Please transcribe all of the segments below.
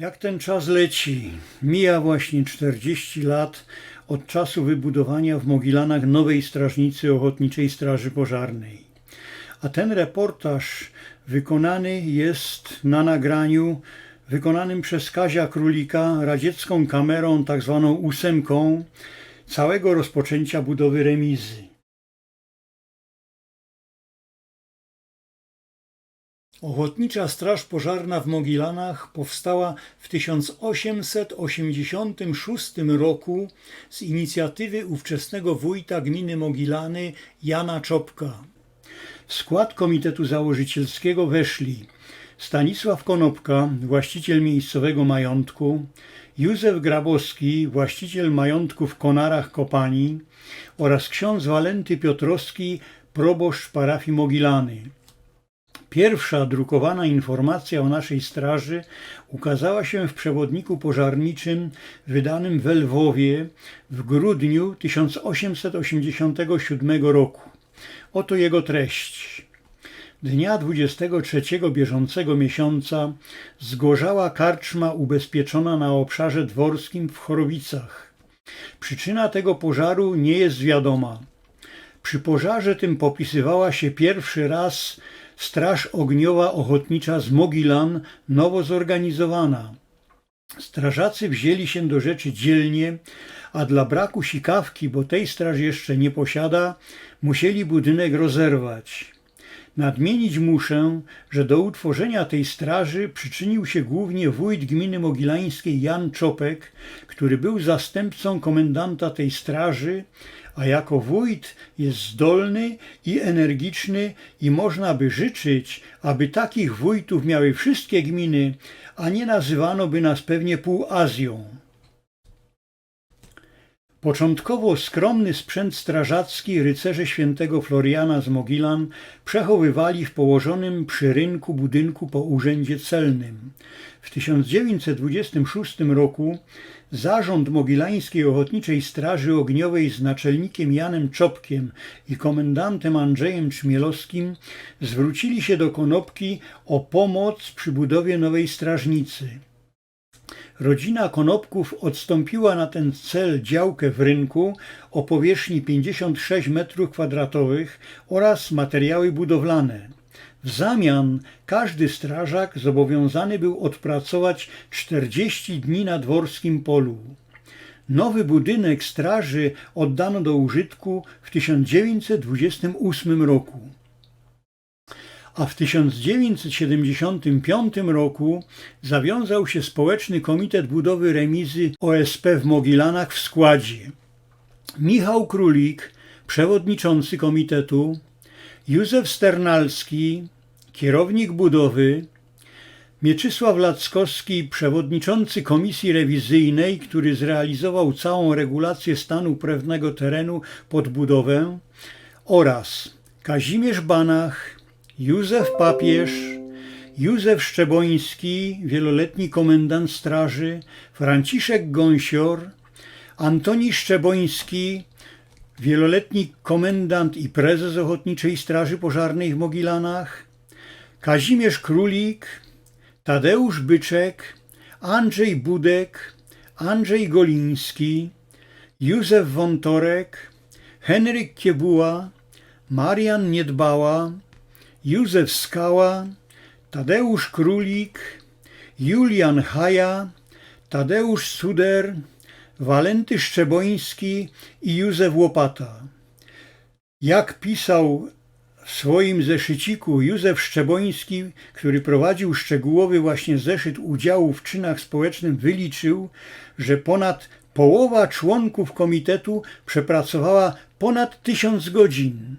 Jak ten czas leci? Mija właśnie 40 lat od czasu wybudowania w Mogilanach nowej strażnicy Ochotniczej Straży Pożarnej. A ten reportaż wykonany jest na nagraniu wykonanym przez Kazia Królika radziecką kamerą, tak zwaną ósemką, całego rozpoczęcia budowy remizy. Ochotnicza Straż Pożarna w Mogilanach powstała w 1886 roku z inicjatywy ówczesnego wójta gminy Mogilany Jana Czopka. W skład komitetu założycielskiego weszli Stanisław Konopka, właściciel miejscowego majątku, Józef Grabowski, właściciel majątku w Konarach Kopani oraz ksiądz Walenty Piotrowski, proboszcz parafii Mogilany. Pierwsza drukowana informacja o naszej straży ukazała się w przewodniku pożarniczym wydanym w Lwowie w grudniu 1887 roku. Oto jego treść. Dnia 23 bieżącego miesiąca zgorzała karczma ubezpieczona na obszarze dworskim w Chorowicach. Przyczyna tego pożaru nie jest wiadoma. Przy pożarze tym popisywała się pierwszy raz Straż Ogniowa Ochotnicza z Mogilan, nowo zorganizowana. Strażacy wzięli się do rzeczy dzielnie, a dla braku sikawki, bo tej straż jeszcze nie posiada, musieli budynek rozerwać. Nadmienić muszę, że do utworzenia tej straży przyczynił się głównie wójt gminy mogilańskiej Jan Czopek, który był zastępcą komendanta tej straży, a jako wójt jest zdolny i energiczny i można by życzyć, aby takich wójtów miały wszystkie gminy, a nie nazywano by nas pewnie półazją. Początkowo skromny sprzęt strażacki rycerze świętego Floriana z Mogilan przechowywali w położonym przy rynku budynku po urzędzie celnym. W 1926 roku zarząd Mogilańskiej Ochotniczej Straży Ogniowej z naczelnikiem Janem Czopkiem i komendantem Andrzejem Czmielowskim zwrócili się do Konopki o pomoc przy budowie nowej strażnicy. Rodzina Konopków odstąpiła na ten cel działkę w rynku o powierzchni 56 m2 oraz materiały budowlane. W zamian każdy strażak zobowiązany był odpracować 40 dni na dworskim polu. Nowy budynek straży oddano do użytku w 1928 roku a w 1975 roku zawiązał się Społeczny Komitet Budowy Remizy OSP w Mogilanach w składzie Michał Królik, przewodniczący komitetu, Józef Sternalski, kierownik budowy, Mieczysław Lackowski, przewodniczący komisji rewizyjnej, który zrealizował całą regulację stanu prawnego terenu pod budowę oraz Kazimierz Banach, Józef Papież, Józef Szczeboński, wieloletni komendant straży, Franciszek Gąsior, Antoni Szczeboński, wieloletni komendant i prezes Ochotniczej Straży Pożarnej w Mogilanach, Kazimierz Królik, Tadeusz Byczek, Andrzej Budek, Andrzej Goliński, Józef Wątorek, Henryk Kiebuła, Marian Niedbała, Józef Skała, Tadeusz Królik, Julian Haja, Tadeusz Suder, Walenty Szczeboński i Józef Łopata. Jak pisał w swoim zeszyciku Józef Szczeboński, który prowadził szczegółowy właśnie zeszyt udziału w czynach społecznym, wyliczył, że ponad połowa członków komitetu przepracowała ponad tysiąc godzin.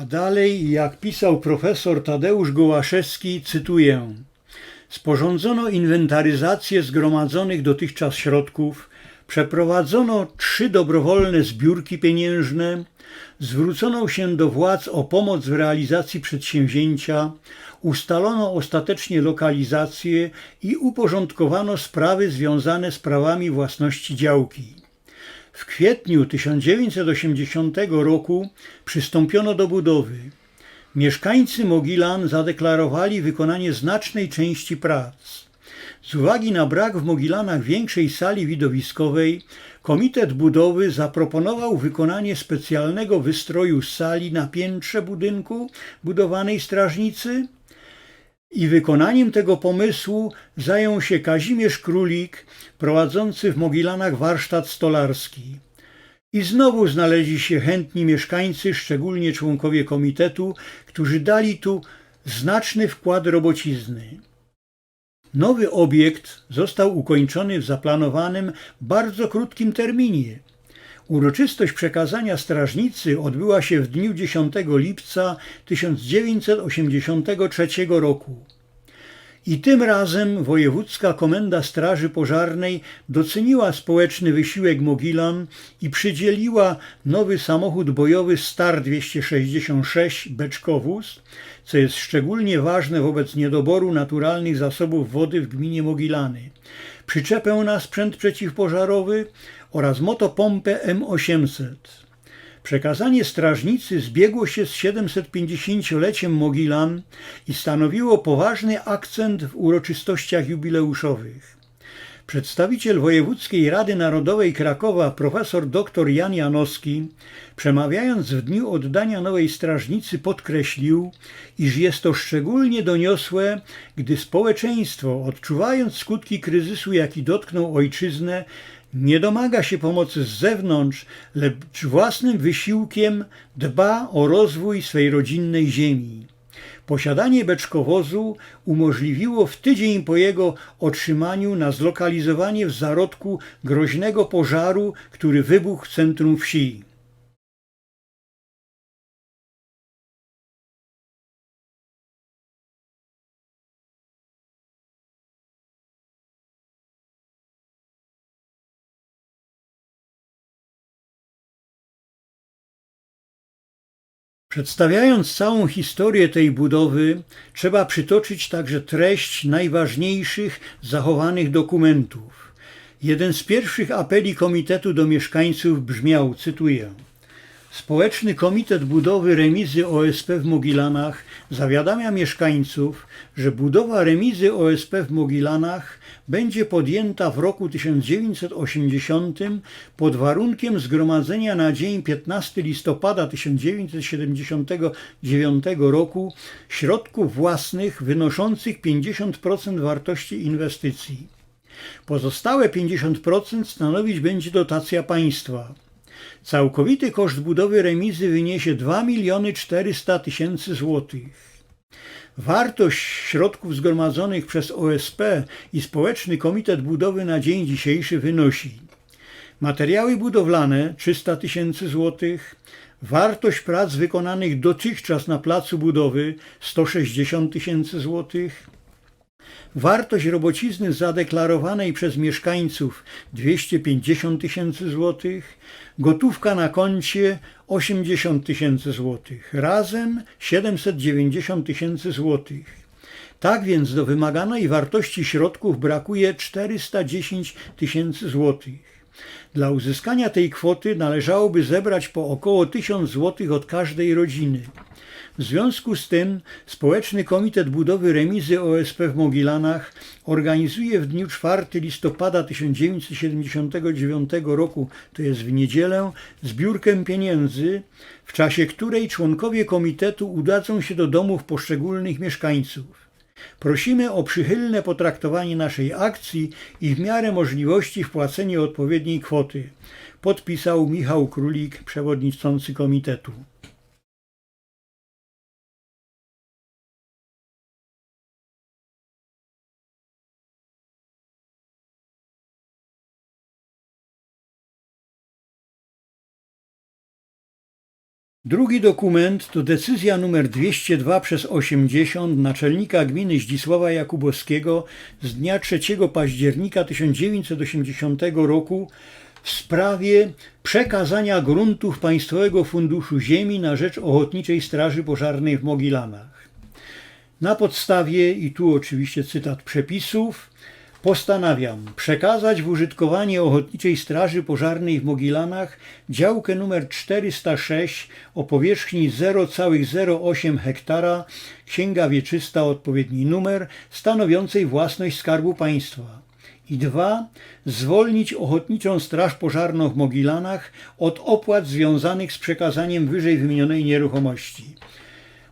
A dalej, jak pisał profesor Tadeusz Gołaszewski, cytuję: Sporządzono inwentaryzację zgromadzonych dotychczas środków, Przeprowadzono trzy dobrowolne zbiórki pieniężne, zwrócono się do władz o pomoc w realizacji przedsięwzięcia, ustalono ostatecznie lokalizację i uporządkowano sprawy związane z prawami własności działki. W kwietniu 1980 roku przystąpiono do budowy. Mieszkańcy Mogilan zadeklarowali wykonanie znacznej części prac. Z uwagi na brak w Mogilanach większej sali widowiskowej, Komitet Budowy zaproponował wykonanie specjalnego wystroju sali na piętrze budynku budowanej strażnicy i wykonaniem tego pomysłu zajął się Kazimierz Królik, prowadzący w Mogilanach warsztat stolarski. I znowu znaleźli się chętni mieszkańcy, szczególnie członkowie komitetu, którzy dali tu znaczny wkład robocizny. Nowy obiekt został ukończony w zaplanowanym bardzo krótkim terminie. Uroczystość przekazania strażnicy odbyła się w dniu 10 lipca 1983 roku. I tym razem Wojewódzka Komenda Straży Pożarnej doceniła społeczny wysiłek Mogilan i przydzieliła nowy samochód bojowy Star 266 Beczkowóz, co jest szczególnie ważne wobec niedoboru naturalnych zasobów wody w gminie Mogilany. Przyczepę na sprzęt przeciwpożarowy oraz motopompę M800. Przekazanie strażnicy zbiegło się z 750-leciem Mogilan i stanowiło poważny akcent w uroczystościach jubileuszowych. Przedstawiciel Wojewódzkiej Rady Narodowej Krakowa profesor dr Jan Janowski, przemawiając w dniu oddania nowej strażnicy podkreślił, iż jest to szczególnie doniosłe, gdy społeczeństwo, odczuwając skutki kryzysu, jaki dotknął ojczyznę, nie domaga się pomocy z zewnątrz, lecz własnym wysiłkiem dba o rozwój swej rodzinnej ziemi. Posiadanie beczkowozu umożliwiło w tydzień po jego otrzymaniu na zlokalizowanie w zarodku groźnego pożaru, który wybuchł w centrum wsi. Przedstawiając całą historię tej budowy, trzeba przytoczyć także treść najważniejszych zachowanych dokumentów. Jeden z pierwszych apeli komitetu do mieszkańców brzmiał, cytuję: Społeczny Komitet Budowy Remizy OSP w Mogilanach zawiadamia mieszkańców, że budowa remizy OSP w Mogilanach będzie podjęta w roku 1980 pod warunkiem zgromadzenia na dzień 15 listopada 1979 roku środków własnych wynoszących 50% wartości inwestycji. Pozostałe 50% stanowić będzie dotacja państwa. Całkowity koszt budowy remizy wyniesie 2 miliony 400 tysięcy złotych. Wartość środków zgromadzonych przez OSP i Społeczny Komitet Budowy na dzień dzisiejszy wynosi materiały budowlane 300 tysięcy złotych, wartość prac wykonanych dotychczas na placu budowy 160 tysięcy złotych, Wartość robocizny zadeklarowanej przez mieszkańców 250 tysięcy złotych, gotówka na koncie 80 tysięcy złotych, razem 790 tysięcy złotych. Tak więc do wymaganej wartości środków brakuje 410 tysięcy złotych. Dla uzyskania tej kwoty należałoby zebrać po około 1000 złotych od każdej rodziny. W związku z tym Społeczny Komitet Budowy Remizy OSP w Mogilanach organizuje w dniu 4 listopada 1979 roku, to jest w niedzielę, zbiórkę pieniędzy, w czasie której członkowie komitetu udadzą się do domów poszczególnych mieszkańców. Prosimy o przychylne potraktowanie naszej akcji i w miarę możliwości wpłacenie odpowiedniej kwoty. Podpisał Michał Królik, przewodniczący komitetu. Drugi dokument to decyzja nr 202 przez 80 naczelnika gminy Zdzisława Jakubowskiego z dnia 3 października 1980 roku w sprawie przekazania gruntów Państwowego Funduszu Ziemi na rzecz Ochotniczej Straży Pożarnej w Mogilanach. Na podstawie, i tu oczywiście cytat przepisów, Postanawiam przekazać w użytkowanie Ochotniczej Straży Pożarnej w Mogilanach działkę numer 406 o powierzchni 0,08 hektara, księga wieczysta odpowiedni numer, stanowiącej własność Skarbu Państwa. I dwa, zwolnić Ochotniczą Straż Pożarną w Mogilanach od opłat związanych z przekazaniem wyżej wymienionej nieruchomości.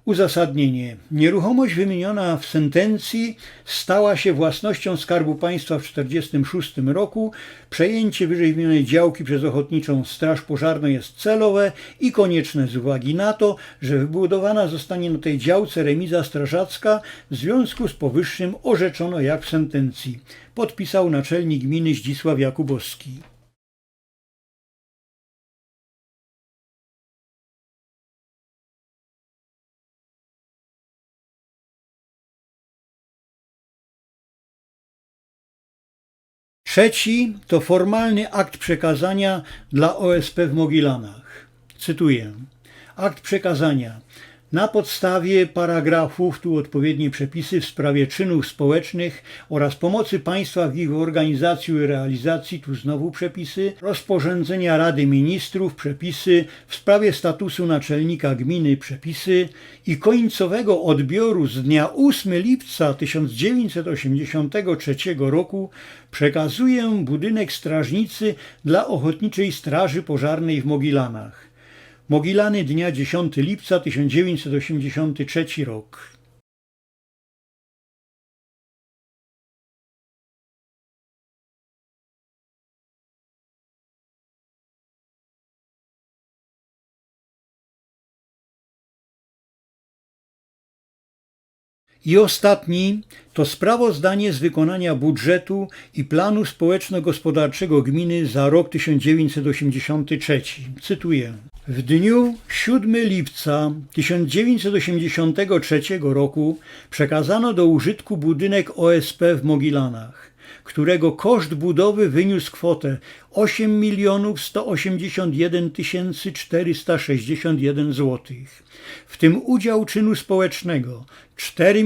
Uzasadnienie. Nieruchomość wymieniona w sentencji stała się własnością Skarbu Państwa w 1946 roku. Przejęcie wyżej wymienionej działki przez Ochotniczą Straż Pożarną jest celowe i konieczne z uwagi na to, że wybudowana zostanie na tej działce remiza strażacka. W związku z powyższym orzeczono jak w sentencji. Podpisał naczelnik gminy Zdzisław Jakubowski. Trzeci to formalny akt przekazania dla OSP w Mogilanach. Cytuję. Akt przekazania na podstawie paragrafów, tu odpowiednie przepisy w sprawie czynów społecznych oraz pomocy państwa w ich organizacji i realizacji, tu znowu przepisy, rozporządzenia Rady Ministrów, przepisy w sprawie statusu naczelnika gminy, przepisy i końcowego odbioru z dnia 8 lipca 1983 roku przekazuję budynek strażnicy dla Ochotniczej Straży Pożarnej w Mogilanach. Mogilany dnia 10 lipca 1983 rok. I ostatni to sprawozdanie z wykonania budżetu i planu społeczno-gospodarczego gminy za rok 1983. Cytuję. W dniu 7 lipca 1983 roku przekazano do użytku budynek OSP w Mogilanach, którego koszt budowy wyniósł kwotę 8 181 461 zł, w tym udział czynu społecznego 4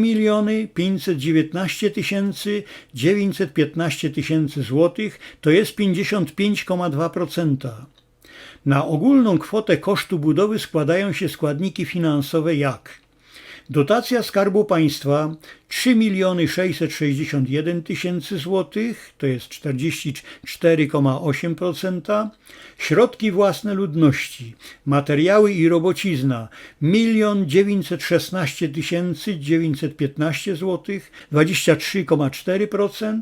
519 915 tysięcy złotych, to jest 55,2%. Na ogólną kwotę kosztu budowy składają się składniki finansowe jak Dotacja Skarbu Państwa 3 661 tysięcy złotych, to jest 44,8%. Środki własne ludności, materiały i robocizna 1 916 915 złotych, 23,4%.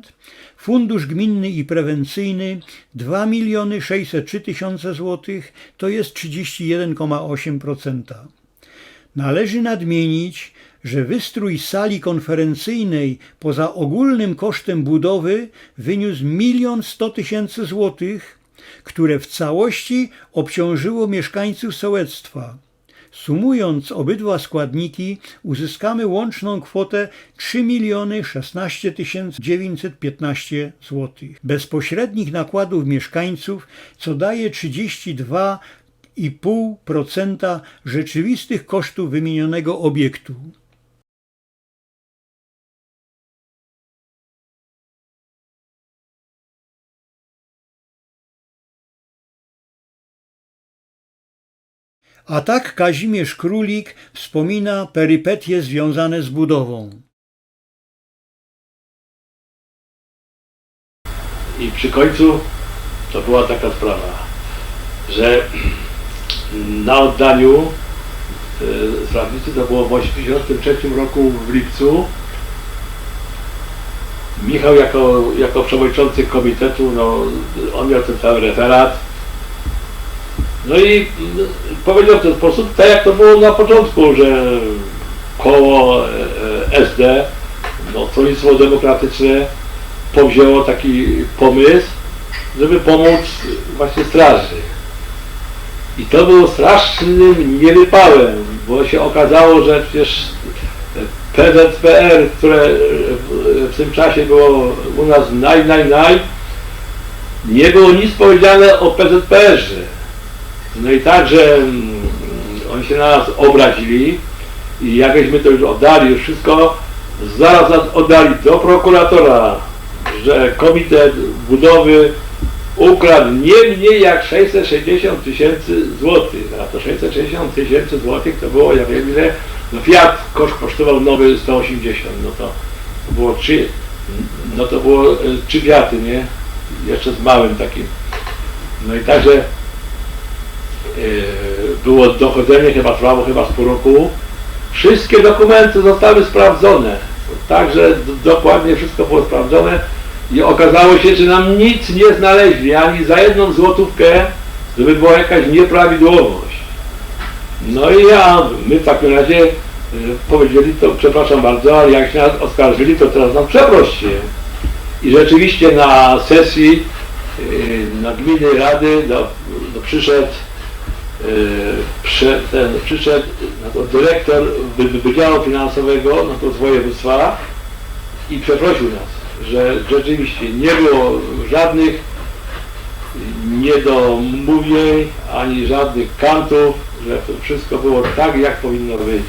Fundusz gminny i prewencyjny 2 603 tysiące złotych, to jest 31,8%. Należy nadmienić, że wystrój sali konferencyjnej poza ogólnym kosztem budowy wyniósł 1 100 tysięcy złotych, które w całości obciążyło mieszkańców sołectwa. Sumując obydwa składniki uzyskamy łączną kwotę 3 16 915 zł. Bezpośrednich nakładów mieszkańców, co daje 32 2,5% rzeczywistych kosztów wymienionego obiektu. A tak Kazimierz Królik wspomina perypetie związane z budową. I przy końcu to była taka sprawa, że na oddaniu strażnicy to było w 1983 roku w lipcu. Michał jako, jako przewodniczący komitetu, no, on miał ten cały referat. No i powiedział w ten sposób, tak jak to było na początku, że koło e, e, SD, no, Stronnictwo Demokratyczne powzięło taki pomysł, żeby pomóc właśnie straży. I to było strasznym niewypałem, bo się okazało, że przecież PZPR, które w- tym czasie było u nas naj, naj, naj, nie było nic powiedziane o PZPR-ze. No i także mm, oni się na nas obrazili i jakbyśmy to już oddali, już wszystko, zaraz oddali do prokuratora, że komitet budowy ukradł nie mniej jak 660 tysięcy złotych, a to 660 tysięcy złotych to było, ja wiem ile, no Fiat koszt kosztował nowy 180, no to, było trzy, no to było e, trzy Fiaty, nie? Jeszcze z małym takim. No i także e, było dochodzenie, chyba trwało chyba z pół roku. Wszystkie dokumenty zostały sprawdzone. Także dokładnie wszystko było sprawdzone i okazało się, że nam nic nie znaleźli, ani za jedną złotówkę, żeby była jakaś nieprawidłowość. No i ja, my w takim razie e, powiedzieli to, przepraszam bardzo, ale jak się nas oskarżyli, to teraz nam przeproście. I rzeczywiście na sesji e, na gminy rady no, no, przyszedł e, ten, przyszedł no, to dyrektor wy- wy- Wydziału Finansowego no, to z województwa i przeprosił nas, że rzeczywiście nie było żadnych niedomówień, ani żadnych kantów, że to wszystko było tak, jak powinno być.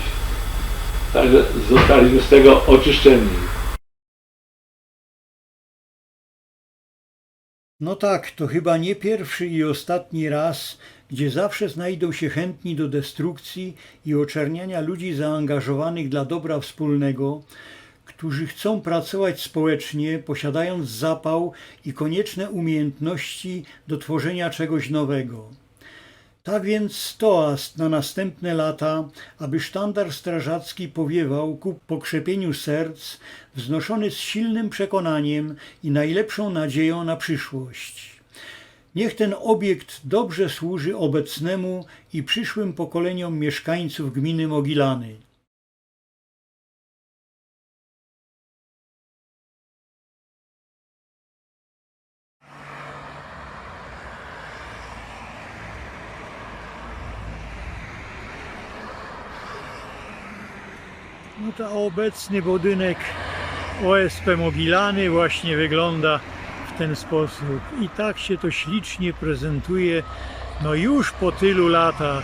Także zostaliśmy z tego oczyszczeni. No tak, to chyba nie pierwszy i ostatni raz, gdzie zawsze znajdą się chętni do destrukcji i oczerniania ludzi zaangażowanych dla dobra wspólnego, którzy chcą pracować społecznie, posiadając zapał i konieczne umiejętności do tworzenia czegoś nowego. Tak więc toast na następne lata, aby sztandar strażacki powiewał ku pokrzepieniu serc, wznoszony z silnym przekonaniem i najlepszą nadzieją na przyszłość. Niech ten obiekt dobrze służy obecnemu i przyszłym pokoleniom mieszkańców gminy Mogilany. To obecny budynek OSP Mogilany właśnie wygląda w ten sposób. I tak się to ślicznie prezentuje, no już po tylu latach.